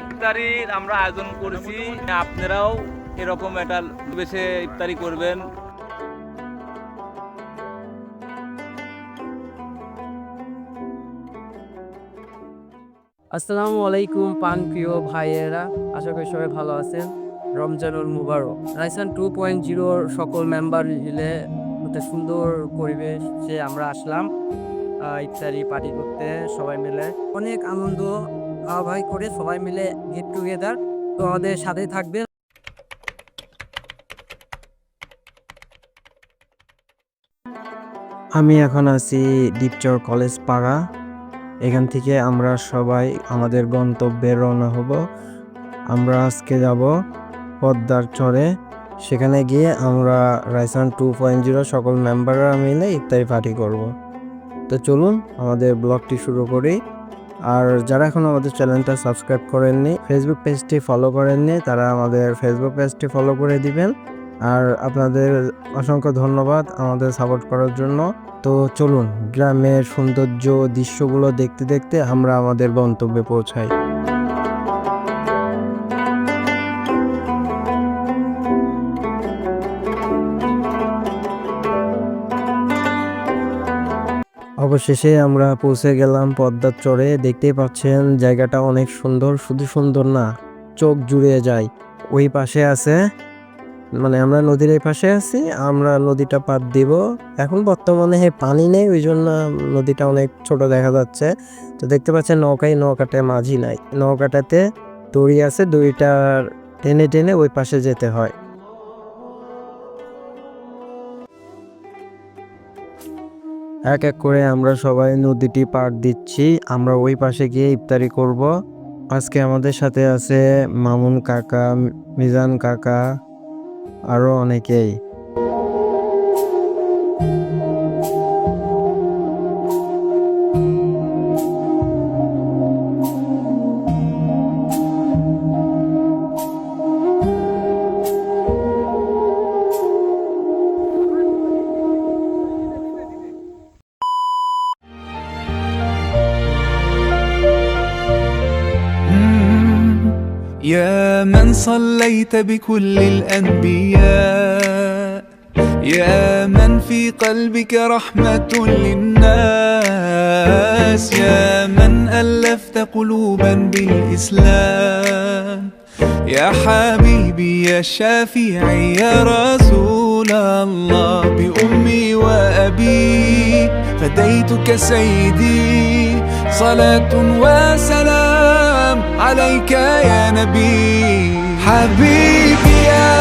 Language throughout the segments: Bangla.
ইফতারির আমরা আয়োজন করেছি। আপনারাও এরকম একটা বেশে ইফতারি করবেন। আসসালামু আলাইকুম পান প্রিয় ভাইয়েরা। আশা করি সবাই ভালো আছেন। রমজানুল মুবারক। রাইসান টু পয়েন্ট জিরোর সকল মেম্বার মিলে একটা সুন্দর পরিবেশে আমরা আসলাম ইফতারি পার্টি করতে সবাই মিলে। অনেক আনন্দ ভাই করে সবাই মিলে গেট টুগেদার তো আমাদের সাথেই থাকবে আমি এখন আছি দ্বীপচর কলেজ পাড়া এখান থেকে আমরা সবাই আমাদের গন্তব্যে রওনা হব। আমরা আজকে যাব পদ্মার চরে। সেখানে গিয়ে আমরা রাইসান টু পয়েন্ট জিরো সকল মেম্বাররা মিলে ইফতারি পার্টি করব। তো চলুন আমাদের ব্লগটি শুরু করি। আর যারা এখন আমাদের চ্যানেলটা সাবস্ক্রাইব করেননি ফেসবুক পেজটি ফলো করেননি, তারা আমাদের ফেসবুক পেজটি ফলো করে দিবেন। আর আপনাদের অসংখ্য ধন্যবাদ আমাদের সাপোর্ট করার জন্য। তো চলুন, গ্রামের সৌন্দর্য দৃশ্যগুলো দেখতে দেখতে আমরা আমাদের গন্তব্যে পৌঁছাই। অবশেষে আমরা পৌঁছে গেলাম পদ্মার চরে। দেখতেই পাচ্ছেন, জায়গাটা অনেক সুন্দর, শুধু সুন্দর না, চোখ জুড়িয়ে যায়। ওই পাশে আছে মানে আমরা নদীর এই পাশে আছি, আমরা নদীটা পার দিব। এখন বর্তমানে পানি নেই, ওই জন্য নদীটা অনেক ছোট দেখা যাচ্ছে। তো দেখতে পাচ্ছেন, নৌকায় নৌকাতে মাঝি নাই। নৌকাটাতে দড়ি আছে দড়িটা টেনে টেনে ওই পাশে যেতে হয়। এক এক করে আমরা সবাই নদীটি পার দিচ্ছি। আমরা ওই পাশে গিয়ে ইফতারি করব। আজকে আমাদের সাথে আছে মামুন কাকা, মিজান কাকা আরও অনেকেই। من صليت بكل الأنبياء. يا من في قلبك رحمة للناس. يا من ألفت قلوبا بالإسلام. يا حبيبي يا شافعي يا رسول الله. بأمي وأبي فديتك سيدي. صلاة وسلام عليك يا نبي. حبيبي يا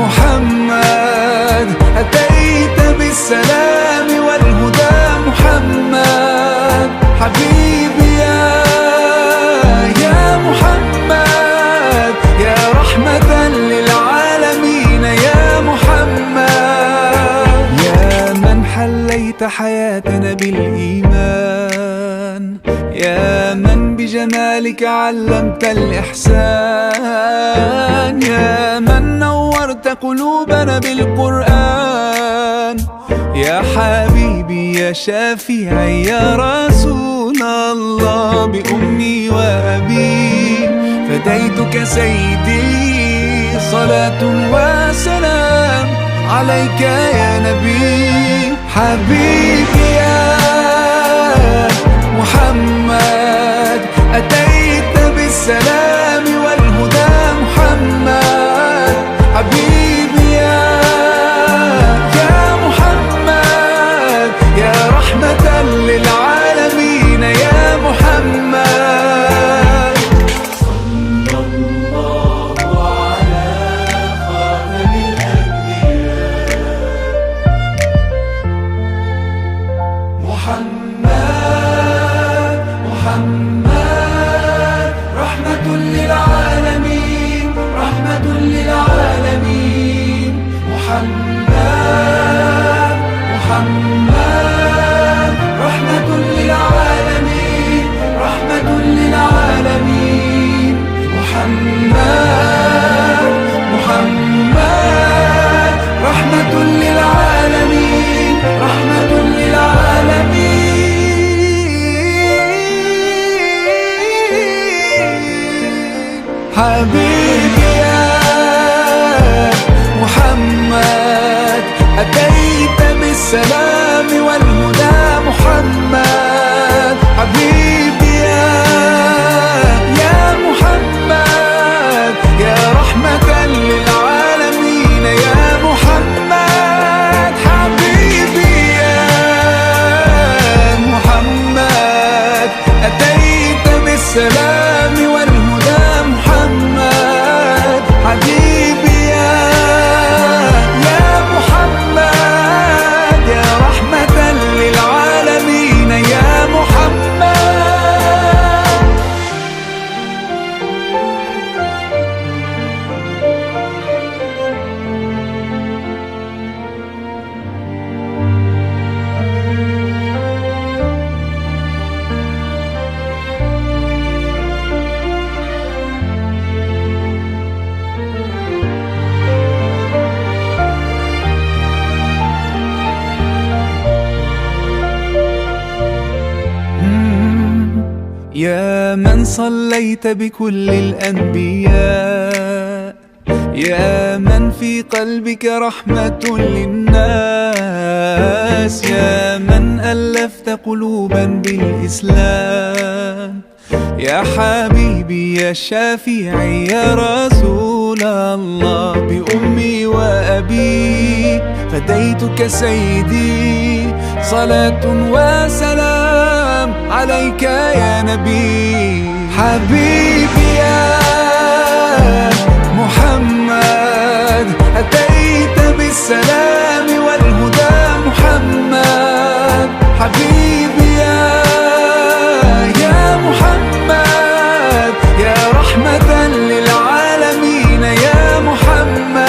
محمد أتيت بالسلام والهدى محمد. حبيبي يا يا محمد يا رحمة للعالمين يا محمد. يا من حليت حياتنا بالإيمان يا من بجمالك علمت الإحسان. يا من نورت قلوبنا بالقرآن. يا حبيبي يا شافعي يا رسول الله. بأمي وأبي فديتك سيدي. صلاة وسلام عليك يا نبي. حبيبي يا محمد. أتيت بالسلام محمد محمد رحمة للعالمين. رحمة للعالمين. محمد محمد رحمة للعالمين. Seven. صليت بكل الأنبياء. يا من في قلبك رحمة للناس. يا من ألفت قلوبا بالإسلام. يا حبيبي يا شافعي يا رسول الله. بأمي وأبي فديتك سيدي. صلاة وسلام عليك يا نبي. حبيبي يا محمد أتيت بالسلام والهدى محمد. حبيبي يا يا محمد يا رحمة للعالمين يا محمد.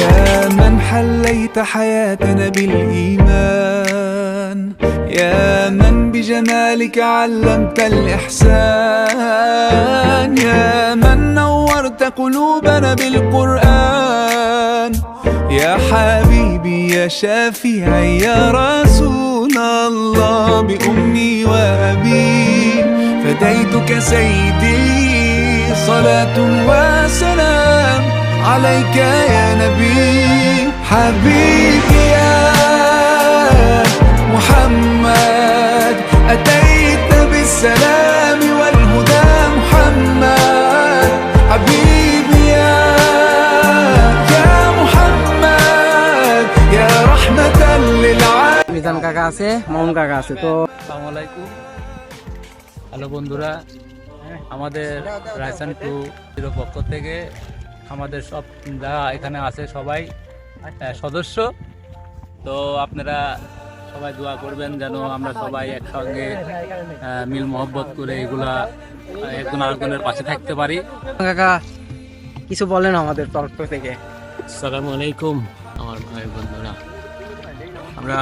يا من حليت حياتنا بالإيمان يا من بجمالك علمت الإحسان يا من نورت قلوبنا بالقرآن. يا حبيبي يا شافعي يا رسول الله بأمي وأبي. فديتك سيدي صلاة وسلام عليك يا نبي. حبيبي আছে মামুন কাকা আছে তো আসসালামু আলাইকুম। হ্যালো বন্ধুরা আমাদের রায়সান টু জিরো পক্ষ থেকে আমাদের সব যারা এখানে আছে সবাই সদস্য। তো আপনারা সবাই দোয়া করবেন যেন আমরা সবাই একসঙ্গে মিল মহব্বত করে এগুলা একজন আরেকজনের পাশে থাকতে পারি। কাকা কিছু বলেন আমাদের তরফ থেকে। আসসালামু আলাইকুম আমার ভাই বন্ধুরা। আমরা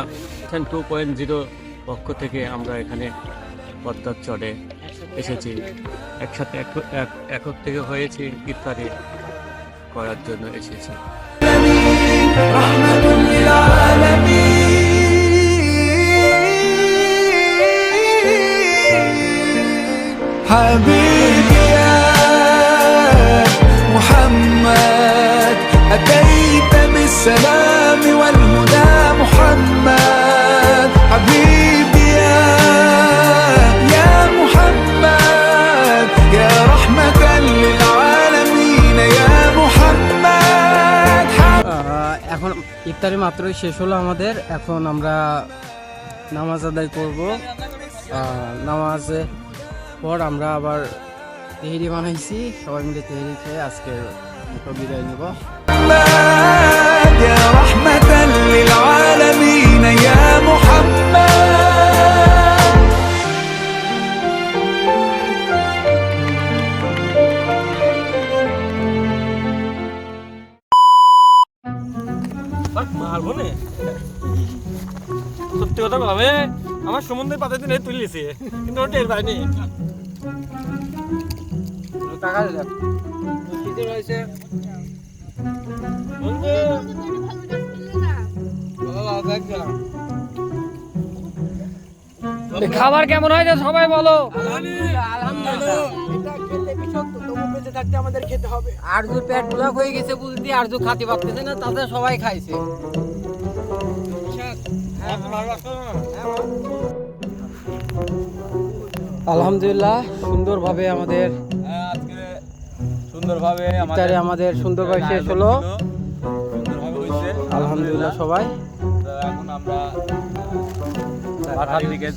এখান টু পয়েন্ট জিরো পক্ষ থেকে আমরা এখানে পদ্মার চড়ে এসেছি একসাথে এক- এক- একক থেকে হয়েছি ইফতারি করার জন্য এসেছি رحمة للعالمين حبيبي ইফতারি মাত্রই শেষ হলো আমাদের। এখন আমরা নামাজ আদায় করব। নামাজে পর আমরা আবার তেহরি বানাইছি। সবাই মিলে তেহরি খেয়ে আজকে বিদায় নিব। মারবো নে সত্যি কথা ভাবে আমার সম্বন্ধে পাতা দিনে তুলিছে কিন্তু ওটা টের পাইনি। টাকা দিলাম রয়েছে খাবার কেমন হয়েছে সবাই বলো। আরজু পেট ব্লক হয়ে গেছে বুঝলি আরজু খাতে পারতেছে না তাতে সবাই খাইছে। আলহামদুলিল্লাহ সুন্দরভাবে আমাদের আজকে সুন্দরভাবে ইফতারি আমাদের সুন্দরভাবে শেষ হলো। আলহামদুলিল্লাহ সবাই। এখন আমরা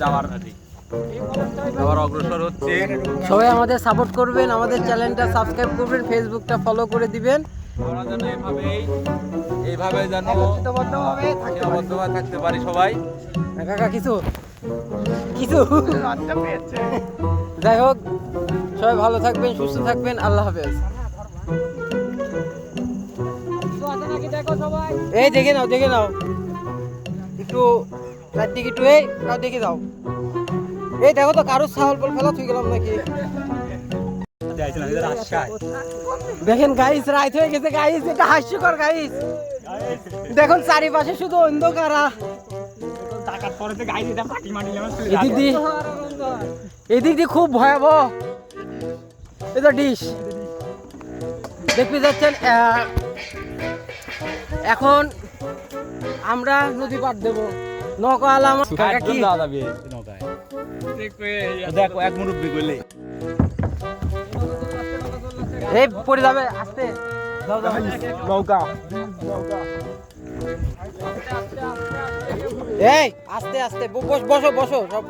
যাওয়ার যাওয়ার অগ্রসর হচ্ছে। সবাই আমাদের সাপোর্ট করবেন আমাদের চ্যানেলটা সাবস্ক্রাইব করবেন ফেসবুকটা ফলো করে দিবেন। আমরা যেন এইভাবেই এইভাবে যেন থাকতে পারি। সবাই। কাকা কিছু? কিছু? যাই হোক সবাই ভালো থাকবেন সুস্থ থাকবেন আল্লাহ হাফেজ। এই দেখে নাও দেখে নাও। একটু রাত দিকে একটু এই দেখে যাও এই দেখো তো কারও ছাগল বল ফেলা তুই গেলাম নাকি? দেখেন গাইস রাইত হয়ে গেছে গাইস এটা হাস্যকর গাইস দেখুন চারিপাশে শুধু অন্ধকারা। এদিক দিয়ে খুব ভয়াবহ। এটা ডিশ দেখতে যাচ্ছেন এখন আমরা নদী পার দেব। নৌকা কাকা কি দেখো এক মুরব্বী করলে এই পড়ে যাবে আস্তে। যাও, যাও। নৌকা। এই আস্তে আস্তে। বস বসো বসো সব।